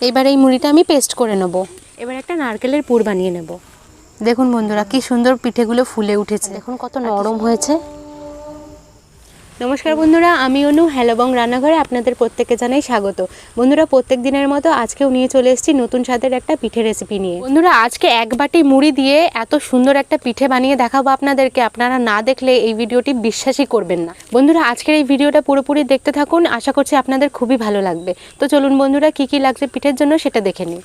এবার এই মুড়িটা আমি পেস্ট করে নেব। এবার একটা নারকেলের পুর বানিয়ে নেব। দেখুন বন্ধুরা কি সুন্দর পিঠেগুলো ফুলে উঠেছে। দেখুন কত নরম হয়েছে। নমস্কার বন্ধুরা, আমি অনু হ্যালোবং রান্নাঘরে আপনাদের প্রত্যেককে জানাই স্বাগত। বন্ধুরা, প্রত্যেক দিনের মতো আজকেও নিয়ে চলে এসেছি নতুন স্বাদের একটা পিঠে রেসিপি নিয়ে। বন্ধুরা, আজকে এক বাটি মুড়ি দিয়ে এত সুন্দর একটা পিঠে বানিয়ে দেখাবো আপনাদেরকে। আপনারা না দেখলে এই ভিডিওটি বিশ্বাসই করবেন না। বন্ধুরা, আজকের এই ভিডিওটা পুরোপুরি দেখতে থাকুন। আশা করছি আপনাদের খুবই ভালো লাগবে। তো চলুন বন্ধুরা, কি কি লাগছে পিঠের জন্য সেটা দেখে নিই।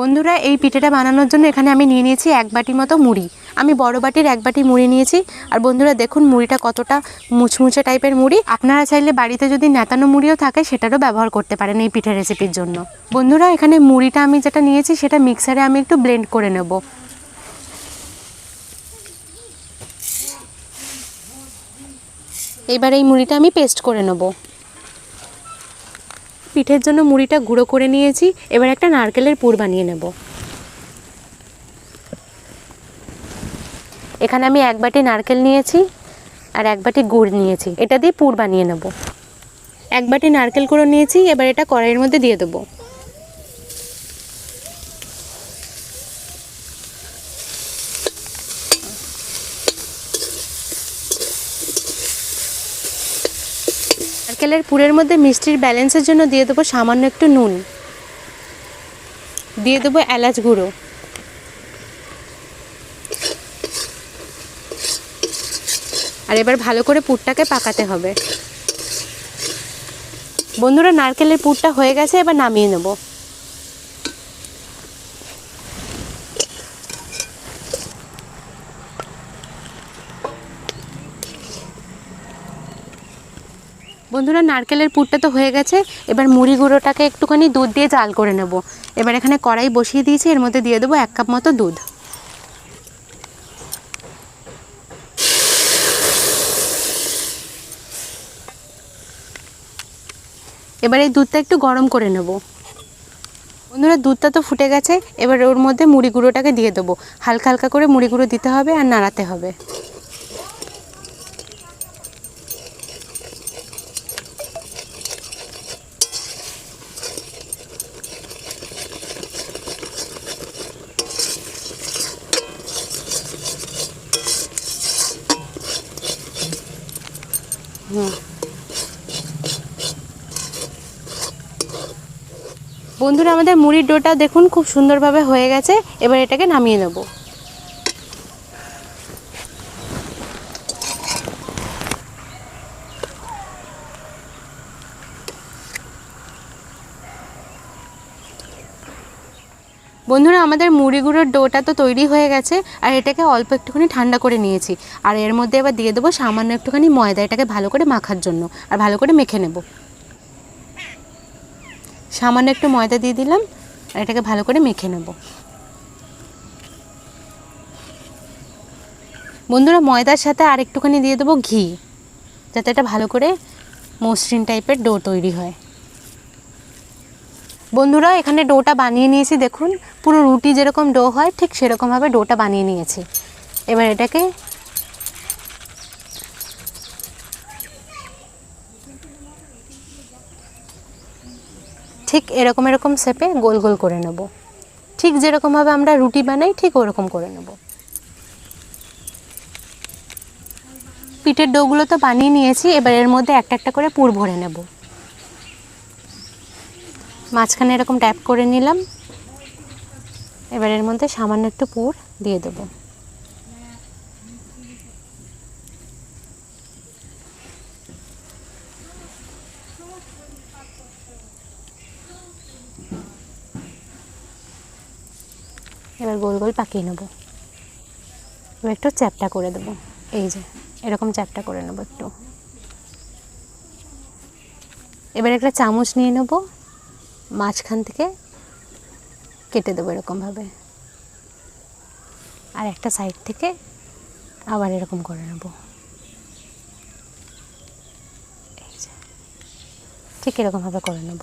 বন্ধুরা, এই পিঠেটা বানানোর জন্য এখানে আমি নিয়ে নিয়েছি এক বাটি মতো মুড়ি। আমি বড় বাটির এক বাটি মুড়ি নিয়েছি। আর বন্ধুরা, দেখুন মুড়িটা কতটা মুচমুচে টাইপের মুড়ি। আপনারা চাইলে বাড়িতে যদি নেতানো মুড়িও থাকে, সেটারও ব্যবহার করতে পারেন এই পিঠে রেসিপির জন্য। বন্ধুরা, এখানে মুড়িটা আমি যেটা নিয়েছি, সেটা মিক্সারে আমি একটু ব্লেন্ড করে নেব। এবার এই মুড়িটা আমি পেস্ট করে নেব। পিঠের জন্য মুড়িটা গুঁড়ো করে নিয়েছি। এবার একটা নারকেলের পুর বানিয়ে নেব। এখানে আমি এক বাটি নারকেল নিয়েছি আর এক বাটি গুড় নিয়েছি। এটা দিয়ে পুর বানিয়ে নেব। এক বাটি নারকেল গুঁড়ো নিয়েছি, এবার এটা কড়াইয়ের মধ্যে দিয়ে দেবো। নারকেলের পুরের মধ্যে মিষ্টির ব্যালেন্সের জন্য দিয়ে দেবো সামান্য একটু নুন। দিয়ে দেবো এলাচ গুঁড়ো। আর এবার ভালো করে পুরটাকে পাকাতে হবে। বন্ধুরা, নারকেলের পুরটা হয়ে গেছে, এবার নামিয়ে নেব। বন্ধুরা, নারকেলের পুরটা তো হয়ে গেছে। এবার মুড়ি গুঁড়োটাকে একটুখানি দুধ দিয়ে জাল করে নেব। এবার এখানে কড়াই বসিয়ে দিয়েছি, এর মধ্যে দিয়ে দেবো এক কাপ মতো দুধ। এবার এই দুধটা একটু গরম করে নেব। বন্ধুরা, দুধটা তো ফুটে গেছে, এবার ওর মধ্যে মুড়ি গুঁড়োটাকে দিয়ে দেবো। হালকা হালকা করে মুড়ি গুঁড়ো দিতে হবে আর নাড়াতে হবে। বন্ধুরা আমাদের মুড়ির ডোটা দেখুন খুব সুন্দরভাবে হয়ে গেছে। এবার এটাকে নামিয়ে নেব। বন্ধুরা, আমাদের মুড়ি গুঁড়োর ডোটা তো তৈরি হয়ে গেছে, আর এটাকে অল্প একটুখানি ঠান্ডা করে নিয়েছি। আর এর মধ্যে এবার দিয়ে দেবো সামান্য একটুখানি ময়দা, এটাকে ভালো করে মাখার জন্য, আর ভালো করে মেখে নেব। সামান্য একটু ময়দা দিয়ে দিলাম, আর এটাকে ভালো করে মেখে নেব। বন্ধুরা, ময়দার সাথে আর একটুখানি দিয়ে দেবো ঘি, যাতে এটা ভালো করে মসৃণ টাইপের ডো তৈরি হয়। বন্ধুরা, এখানে ডোটা বানিয়ে নিয়েছি, দেখুন। পুরো রুটি যেরকম ডো হয়, ঠিক সেরকমভাবে ডোটা বানিয়ে নিয়েছি। এবার এটাকে ঠিক এরকম এরকম শেপে গোল গোল করে নেব। ঠিক যেরকমভাবে আমরা রুটি বানাই, ঠিক ওরকম করে নেব। পিঠের ডোগুলো তো বানিয়ে নিয়েছি, এবার এর মধ্যে একটা একটা করে পুর ভরে নেব। মাঝখানে এরকম ট্যাপ করে নিলাম। এবার এর মধ্যে সামান্য একটু পুর দিয়ে দেবো। এবার গোল গোল পাকিয়ে নেব। এবার একটু চ্যাপটা করে দেবো। এই যে, এরকম চ্যাপটা করে নেব একটু। এবার একটা চামচ নিয়ে নেব। মাঝখান থেকে কেটে দেবো এরকমভাবে। আর একটা সাইড থেকে আবার এরকম করে নেব। ঠিক এরকমভাবে করে নেব।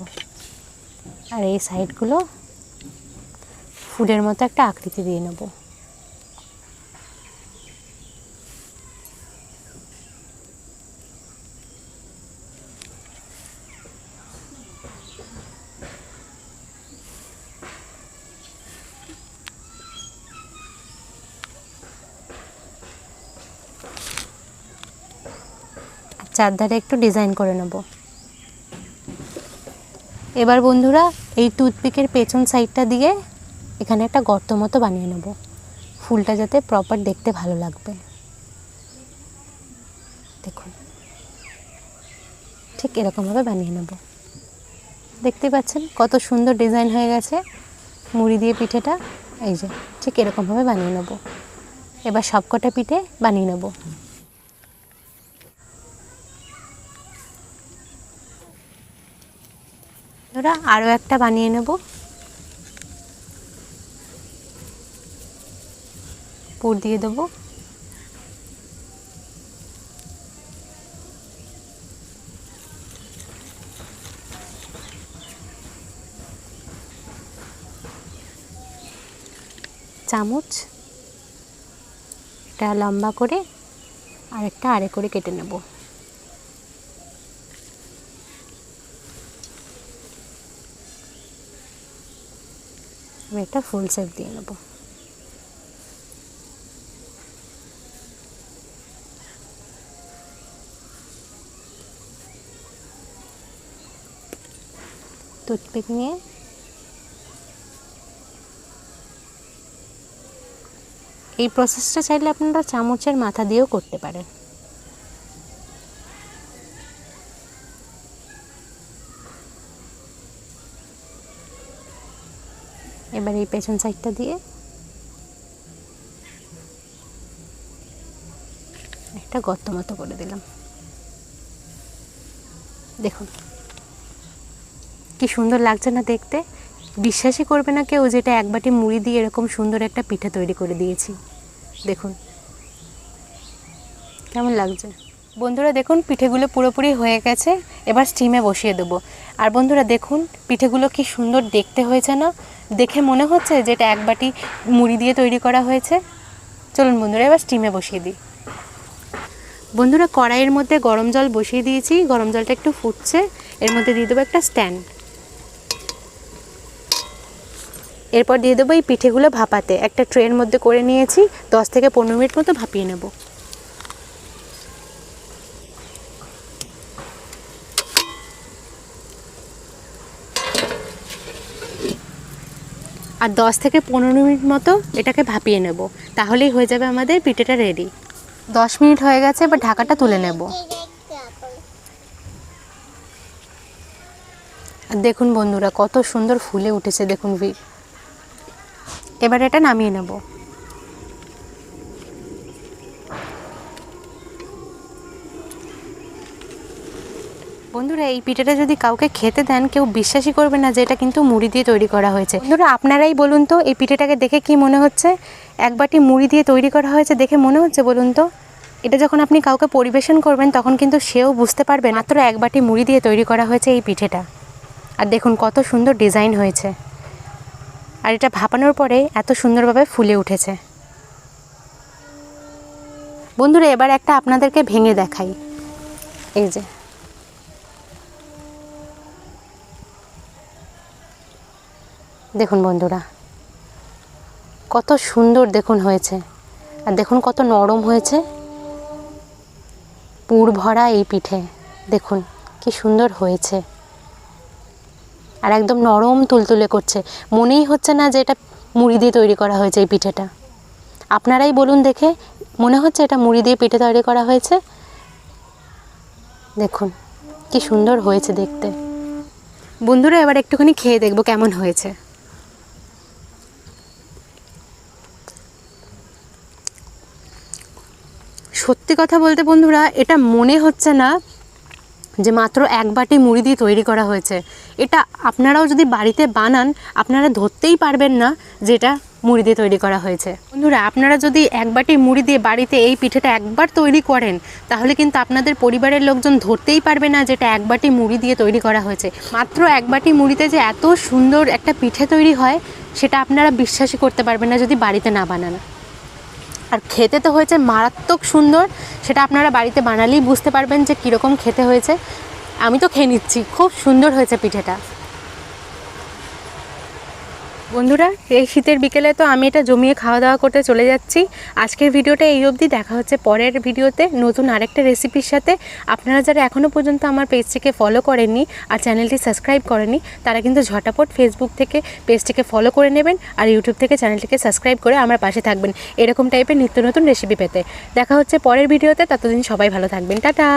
আর এই সাইডগুলো ফুলের মতো একটা আকৃতি দিয়ে নেব। চারধারে একটু ডিজাইন করে নেব। এবার বন্ধুরা, এই টুথপিকের পেছন সাইডটা দিয়ে এখানে একটা গর্ত মতো বানিয়ে নেব। ফুলটা যাতে প্রপার দেখতে ভালো লাগবে। দেখুন। ঠিক এরকমভাবে বানিয়ে নেব। দেখতে পাচ্ছেন কত সুন্দর ডিজাইন হয়ে গেছে। মুড়ি দিয়ে পিঠেটা, এই যে, ঠিক এরকমভাবে বানিয়ে নেব। এবার সবকটা পিঠে বানিয়ে নেব। ওরা আরও একটা বানিয়ে নেব। পুর দিয়ে দেবো। চামচ এটা লম্বা করে আর একটা আরে করে কেটে নেব। আমি একটা ফুল শেপ দিয়ে নেব। টুথপিক নিয়ে এই প্রসেসটা চাইলে আপনারা চামচের মাথা দিয়েও করতে পারেন। এবার এই পেছন সাইডটা দিয়ে। একটা গর্ত মতো করে দিলাম। দেখুন, কি সুন্দর লাগছে না দেখতে। বিশ্বাসই করবে না কেউ যেটা এক বাটি মুড়ি দিয়ে এরকম সুন্দর একটা পিঠে তৈরি করে দিয়েছি। দেখুন, কেমন লাগছে। বন্ধুরা, দেখুন, পিঠেগুলো পুরোপুরি হয়ে গেছে। এবার স্টিমে বসিয়ে দেবো। আর বন্ধুরা, দেখুন, পিঠেগুলো কি সুন্দর দেখতে হয়েছে না। দেখে মনে হচ্ছে যেটা এক বাটি মুড়ি দিয়ে তৈরি করা হয়েছে। চলুন বন্ধুরা, এবার স্টিমে বসিয়ে দিই। বন্ধুরা, কড়াইয়ের মধ্যে গরম জল বসিয়ে দিয়েছি। গরম জলটা একটু ফুটছে। এর মধ্যে দিয়ে দেবো একটা স্ট্যান্ড এরপর দিয়ে দেবো এই পিঠেগুলো ভাপাতে। একটা ট্রের মধ্যে করে নিয়েছি। দশ থেকে পনেরো মিনিট মতো ভাপিয়ে নেব। আর দশ থেকে পনেরো মিনিট মতো এটাকে ভাপিয়ে নেব। তাহলেই হয়ে যাবে আমাদের পিঠেটা রেডি দশ মিনিট হয়ে গেছে, এবার ঢাকাটা তুলে নেব। আর দেখুন বন্ধুরা, কত সুন্দর ফুলে উঠেছে, দেখুন ভি এবার এটা নামিয়ে নেব। বন্ধুরা, এই পিঠাটা যদি কাউকে খেতে দেন, কেউ বিশ্বাসই করবে না যে এটা কিন্তু মুড়ি দিয়ে তৈরি করা হয়েছে। বন্ধুরা, আপনারাই বলুন তো, এই পিঠেটাকে দেখে কি মনে হচ্ছে? এক বাটি মুড়ি দিয়ে তৈরি করা হয়েছে দেখে মনে হচ্ছে বলুন তো? এটা যখন আপনি কাউকে পরিবেশন করবেন, তখন কিন্তু সেও বুঝতে পারবে মাত্র এক বাটি মুড়ি দিয়ে তৈরি করা হয়েছে এই পিঠেটা। আর দেখুন কত সুন্দর ডিজাইন হয়েছে। আর এটা ভাপানোর পরে এত সুন্দরভাবে ফুলে উঠেছে। বন্ধুরা, এবার একটা আপনাদেরকে ভেঙে দেখাই। এই যে। দেখুন বন্ধুরা, কত সুন্দর দেখুন হয়েছে। আর দেখুন কত নরম হয়েছে পুর ভরা এই পিঠে। দেখুন কি সুন্দর হয়েছে। আর একদম নরম তুলতুলে করছে। মনেই হচ্ছে না যে এটা মুড়ি দিয়ে তৈরি করা হয়েছে এই পিঠেটা। আপনারাই বলুন দেখে, মনে হচ্ছে এটা মুড়ি দিয়ে পিঠে তৈরি করা হয়েছে? দেখুন কি সুন্দর হয়েছে দেখতে। বন্ধুরা এবার একটুখানি খেয়ে দেখব কেমন হয়েছে। সত্যি কথা বলতে বন্ধুরা, এটা মনে হচ্ছে না যে মাত্র এক বাটি মুড়ি দিয়ে তৈরি করা হয়েছে। এটা আপনারাও যদি বাড়িতে বানান, আপনারা ধরতেই পারবেন না যে এটা মুড়ি দিয়ে তৈরি করা হয়েছে। বন্ধুরা, আপনারা যদি এক বাটি মুড়ি দিয়ে বাড়িতে এই পিঠেটা একবার তৈরি করেন, তাহলে কিন্তু আপনাদের পরিবারের লোকজন ধরতেই পারবে না যেটা এক বাটি মুড়ি দিয়ে তৈরি করা হয়েছে। মাত্র এক বাটি মুড়িতে যে এত সুন্দর একটা পিঠে তৈরি হয়, সেটা আপনারা বিশ্বাসই করতে পারবেন না যদি বাড়িতে না বানান। আর খেতে তো হয়েছে মারাত্মক সুন্দর, সেটা আপনারা বাড়িতে বানালেই বুঝতে পারবেন যে কীরকম খেতে হয়েছে। আমি তো খেয়ে নিচ্ছি, খুব সুন্দর হয়েছে পিঠেটা। বন্ধুরা, এই শীতের বিকেলে তো আমি এটা জমিয়ে খাওয়া দাওয়া করতে চলে যাচ্ছি। আজকের ভিডিওটা এই অবধি, দেখা হচ্ছে পরের ভিডিওতে। নতুন আরেকটা রেসিপির সাথে। আপনারা যারা এখনও পর্যন্ত আমার পেজটিকে ফলো করেননি আর চ্যানেলটি সাবস্ক্রাইব করেননি, তারা কিন্তু ঝটাপট ফেসবুক থেকে পেজটিকে ফলো করে নেবেন আর ইউটিউব থেকে চ্যানেলটিকে সাবস্ক্রাইব করে আমার পাশে থাকবেন। এরকম টাইপের নিত্য নতুন রেসিপি পেতে। দেখা হচ্ছে পরের ভিডিওতে, ততদিন সবাই ভালো থাকবেন। টাটা!